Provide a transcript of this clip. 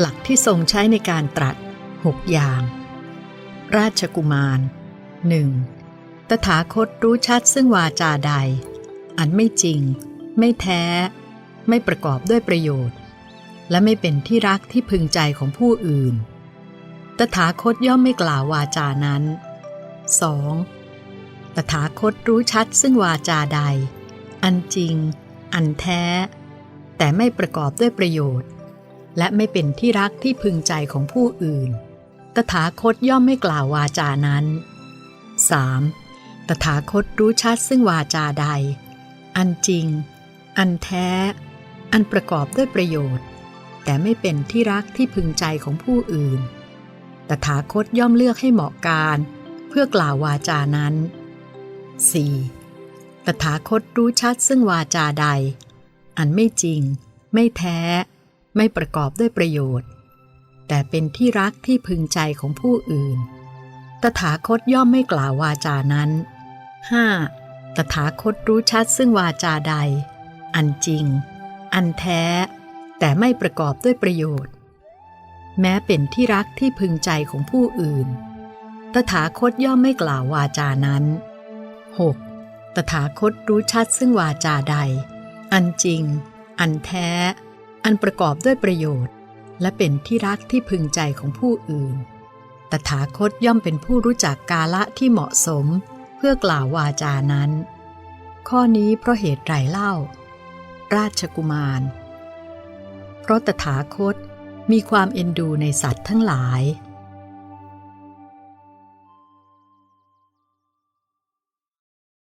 หลักที่ทรงใช้ในการตรัสหกอย่าง ราชกุมารหนึ่งตถาคตรู้ชัดซึ่งวาจาใด อันไม่จริง ไม่แท้ ไม่ประกอบด้วยประโยชน์ และไม่เป็นที่รักที่พึงใจของผู้อื่น ตถาคตย่อมไม่กล่าววาจานั้น 2. ตถาคตรู้ชัดซึ่งวาจาใด อันจริง อันแท้ แต่ไม่ประกอบด้วยประโยชน์ และไม่เป็นที่รักที่พึงใจของผู้อื่น ตถาคตย่อมไม่กล่าววาจานั้น 3. ตถาคตรู้ชัดซึ่งวาจาใด อันจริง อันแท้ อันประกอบด้วยประโยชน์ แต่ไม่เป็นที่รักที่พึงใจของผู้อื่น ตถาคตย่อมเลือกให้เหมาะการ เพื่อกล่าววาจานั้น 4. ตถาคตรู้ชัดซึ่งวาจาใด อันไม่จริง ไม่แท้ ไม่ประกอบด้วยประโยชน์ แต่เป็นที่รักที่พึงใจของผู้อื่น ตถาคตย่อมไม่กล่าววาจานั้น 5. ตถาคตรู้ชัดซึ่งวาจาใด อันจริง อันแท้ แต่ไม่ประกอบด้วยประโยชน์ แม้เป็นที่รักที่พึงใจของผู้อื่น ตถาคตย่อมไม่กล่าววาจานั้น 6. ตถาคตรู้ชัดซึ่งวาจาใด อันจริง อันแท้ อันประกอบด้วยประโยชน์ และเป็นที่รักที่พึงใจของผู้อื่น ตถาคตย่อมเป็นผู้รู้จักกาละที่เหมาะสมเพื่อกล่าววาจานั้น ข้อนี้เพราะเหตุไรเล่า ราชกุมาร เพราะตถาคตมีความเอ็นดูในสัตว์ทั้งหลาย